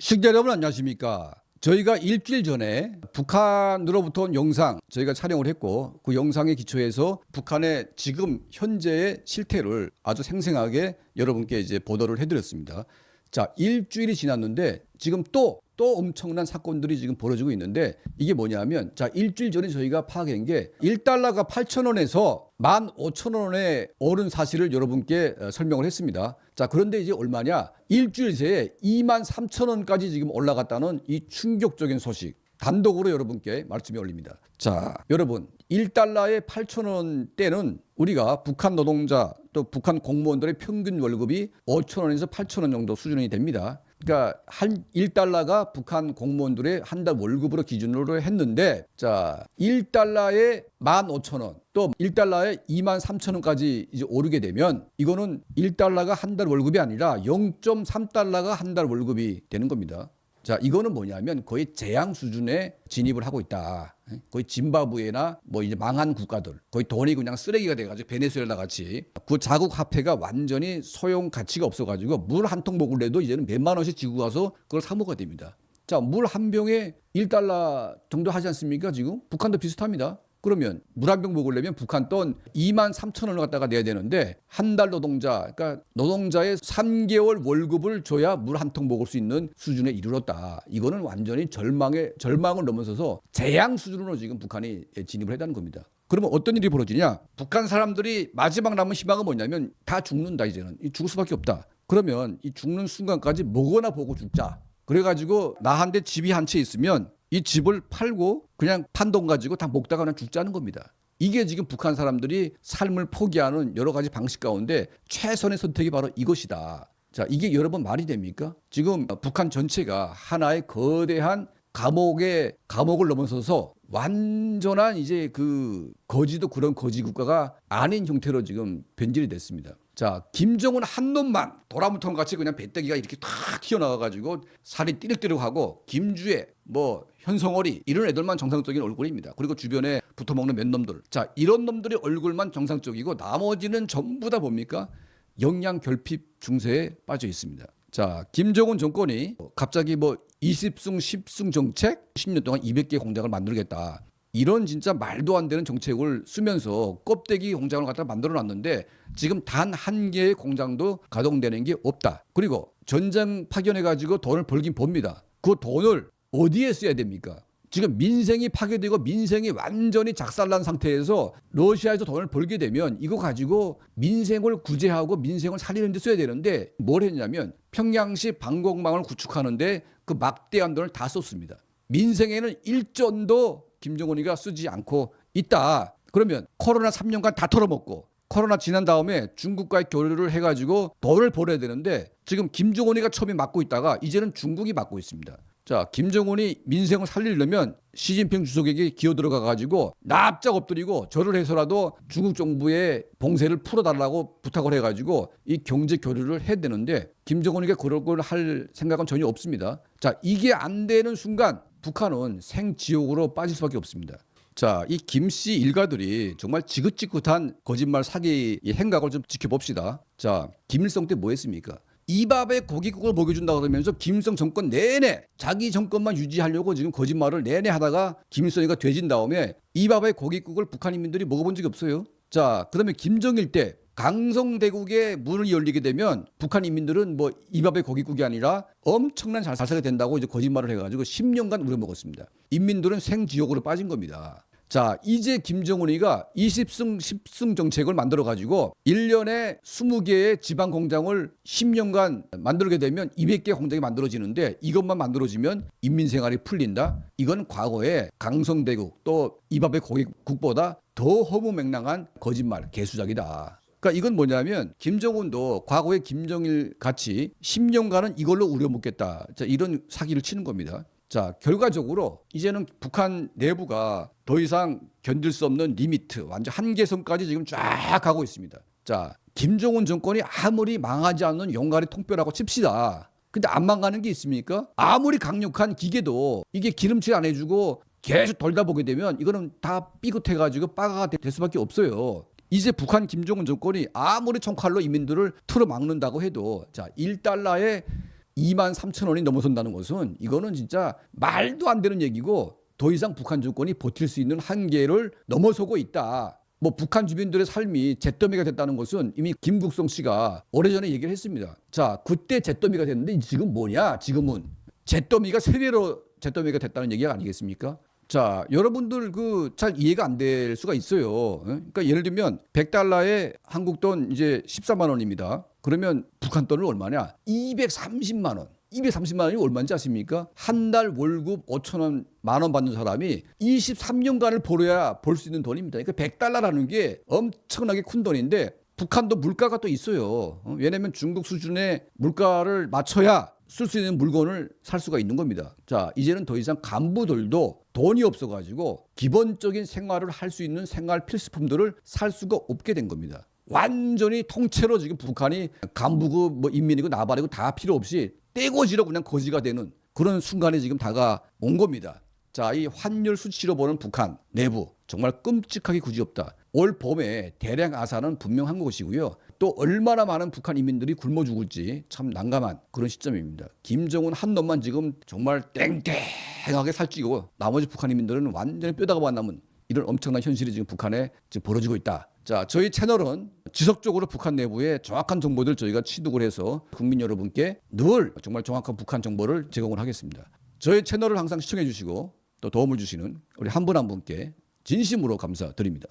시청자 여러분 안녕하십니까? 저희가 일주일 전에 북한으로부터 온 영상 저희가 촬영을 했고 그 영상에 기초해서 북한의 지금 현재의 실태를 아주 생생하게 여러분께 이제 보도를 해드렸습니다. 자 일주일이 지났는데 지금 또 또 엄청난 사건들이 지금 벌어지고 있는데 이게 뭐냐면 자 일주일 전에 저희가 파악한 게 1달러가 8,000원에서 15,000원에 오른 사실을 여러분께 어, 설명을 했습니다. 자 그런데 이제 얼마냐? 일주일 새에 23,000원까지 지금 올라갔다는 이 충격적인 소식. 단독으로 여러분께 말씀이 올립니다. 자, 여러분, 1달러에 8,000원 때는 우리가 북한 노동자 또 북한 공무원들의 평균 월급이 5,000원에서 8,000원 정도 수준이 됩니다. 그러니까 한 1달러가 북한 공무원들의 한 달 월급으로 기준으로 했는데 자, 1달러에 15,000원 또 1달러에 23,000원까지 이제 오르게 되면 이거는 1달러가 한 달 월급이 아니라 0.3달러가 한 달 월급이 되는 겁니다. 자, 이거는 뭐냐면 거의 재앙 수준에 진입을 하고 있다. 거의 짐바브웨나 뭐 이제 망한 국가들, 거의 돈이 그냥 쓰레기가 돼가지고 베네수엘라 같이 그 자국 화폐가 완전히 소용 가치가 없어가지고 물 한 통 먹을래도 이제는 몇만 원씩 지고 가서 그걸 사 먹어야 됩니다. 자, 물 한 병에 1달러 정도 하지 않습니까? 지금 북한도 비슷합니다. 그러면 물 한 병 먹으려면 북한 돈 2만 3천 원을 갖다가 내야 되는데 한 달 노동자, 그러니까 노동자의 3개월 월급을 줘야 물 한 통 먹을 수 있는 수준에 이르렀다. 이거는 완전히 절망의 절망을 넘어서서 재앙 수준으로 지금 북한이 진입을 했다는 겁니다. 그러면 어떤 일이 벌어지냐? 북한 사람들이 마지막 남은 희망은 뭐냐면 다 죽는다 이제는 이 죽을 수밖에 없다. 그러면 이 죽는 순간까지 먹거나 보고 죽자. 그래가지고 나한테 집이 한 채 있으면 이 집을 팔고 그냥 판돈 가지고 다 먹다가 그냥 죽자는 겁니다. 이게 지금 북한 사람들이 삶을 포기하는 여러 가지 방식 가운데 최선의 선택이 바로 이것이다. 자, 이게 여러분 말이 됩니까? 지금 북한 전체가 하나의 거대한 감옥의 감옥을 넘어서서 완전한 이제 그 거지도 그런 거지 국가가 아닌 형태로 지금 변질이 됐습니다. 자, 김정은 한 놈만 도라무통 같이 그냥 배때기가 이렇게 탁 튀어나와가지고 살이 띠륵띠륵하고 김주애, 뭐 현성월이 이런 애들만 정상적인 얼굴입니다. 그리고 주변에 붙어먹는 몇 놈들. 자, 이런 놈들의 얼굴만 정상적이고 나머지는 전부 다 뭡니까? 영양 결핍 중세에 빠져 있습니다. 자, 김정은 정권이 갑자기 뭐 20승 10승 정책 10년 동안 200개 공장을 만들겠다. 이런 진짜 말도 안 되는 정책을 쓰면서 껍데기 공장을 갖다 만들어 놨는데 지금 단 한 개의 공장도 가동되는 게 없다. 그리고 전장 파견해 가지고 돈을 벌긴 법니다. 그 돈을 어디에 써야 됩니까? 지금 민생이 파괴되고 민생이 완전히 작살난 상태에서 러시아에서 돈을 벌게 되면 이거 가지고 민생을 구제하고 민생을 살리는 데 써야 되는데 뭘 했냐면 평양시 방공망을 구축하는데 그 막대한 돈을 다 썼습니다. 민생에는 일전도 김정은이가 쓰지 않고 있다. 그러면 코로나 3년간 다 털어먹고 코로나 지난 다음에 중국과의 교류를 해가지고 돈을 벌어야 되는데 지금 김정은이가 처음에 맡고 있다가 이제는 중국이 맡고 있습니다. 자, 김정은이 민생을 살리려면 시진핑 주석에게 기어 들어가 가지고 납작 엎드리고 절을 해서라도 중국 정부의 봉쇄를 풀어달라고 부탁을 해가지고 이 경제 교류를 해야 되는데 김정은이가 그런 걸할 생각은 전혀 없습니다. 자, 이게 안 되는 순간 북한은 생지옥으로 빠질 수밖에 없습니다. 자, 이 김씨 일가들이 정말 지긋지긋한 거짓말 사기 이 행각을 좀 지켜봅시다. 자, 김일성 때 뭐 했습니까? 이 밥에 고깃국을 먹여준다 그러면서 김일성 정권 내내 자기 정권만 유지하려고 지금 거짓말을 내내 하다가 김일성이가 돼진 다음에 이 밥에 고깃국을 북한 인민들이 먹어본 적이 없어요. 자, 그러면 김정일 때 강성대국의 문을 열리게 되면 북한 인민들은 뭐 이밥의 고깃국이 아니라 엄청난 잘 살게 된다고 이제 거짓말을 해가지고 10년간 우려먹었습니다. 인민들은 생지옥으로 빠진 겁니다. 자, 이제 김정은이가 20승 10승 정책을 만들어 가지고 1년에 20개의 지방 공장을 10년간 만들게 되면 200개 공장이 만들어지는데 이것만 만들어지면 인민 생활이 풀린다. 이건 과거에 강성대국 또 이밥의 고깃국보다 더 허무맹랑한 거짓말, 개수작이다. 그러니까 이건 뭐냐면 김정은도 과거에 김정일 같이 10년간은 이걸로 우려먹겠다. 자, 이런 사기를 치는 겁니다. 자, 결과적으로 이제는 북한 내부가 더 이상 견딜 수 없는 리미트, 완전 한계선까지 지금 쫙 가고 있습니다. 자, 김정은 정권이 아무리 망하지 않는 용가리 통뼈라고 칩시다. 근데 안 망가는 게 있습니까? 아무리 강력한 기계도 이게 기름칠 안 해주고 계속 돌다 보게 되면 이거는 다 삐끗해가지고 빠가가 될 수밖에 없어요. 이제 북한 김정은 정권이 아무리 총칼로 이민들을 틀어막는다고 해도 자 1달러에 2만 3천 원이 넘어선다는 것은 이거는 진짜 말도 안 되는 얘기고 더 이상 북한 정권이 버틸 수 있는 한계를 넘어서고 있다. 뭐 북한 주민들의 삶이 잿더미가 됐다는 것은 이미 김국성 씨가 오래전에 얘기를 했습니다. 자, 그때 잿더미가 됐는데 지금 뭐냐? 지금은 잿더미가 세 배로 잿더미가 됐다는 얘기가 아니겠습니까? 자, 여러분들 그 잘 이해가 안 될 수가 있어요. 어? 그러니까 예를 들면 100달러에 한국 돈 이제 14만 원입니다. 그러면 북한 돈은 얼마냐? 230만 원. 230만 원이 얼마인지 아십니까? 한 달 월급 5천 원, 만 원 받는 사람이 23년간을 벌어야 벌 수 있는 돈입니다. 그러니까 100달러라는 게 엄청나게 큰 돈인데 북한도 물가가 또 있어요. 어? 왜냐하면 중국 수준의 물가를 맞춰야 쓸 수 있는 물건을 살 수가 있는 겁니다. 자, 이제는 더 이상 간부들도 돈이 없어가지고 기본적인 생활을 할 수 있는 생활 필수품들을 살 수가 없게 된 겁니다. 완전히 통째로 지금 북한이 간부고 뭐 인민이고 나발이고 다 필요 없이 떼거지로 그냥 거지가 되는 그런 순간에 지금 다가온 겁니다. 자, 이 환율 수치로 보는 북한 내부 정말 끔찍하게 구지없다. 올 봄에 대량 아산은 분명한 것이고요. 또 얼마나 많은 북한 인민들이 굶어 죽을지 참 난감한 그런 시점입니다. 김정은 한 놈만 지금 정말 땡땡하게 살찌고 나머지 북한 인민들은 완전히 뼈다가 남은 이런 엄청난 현실이 지금 북한에 지금 벌어지고 있다. 자, 저희 채널은 지속적으로 북한 내부의 정확한 정보들 저희가 취득을 해서 국민 여러분께 늘 정말 정확한 북한 정보를 제공을 하겠습니다. 저희 채널을 항상 시청해 주시고 또 도움을 주시는 우리 한 분한 분께 진심으로 감사드립니다.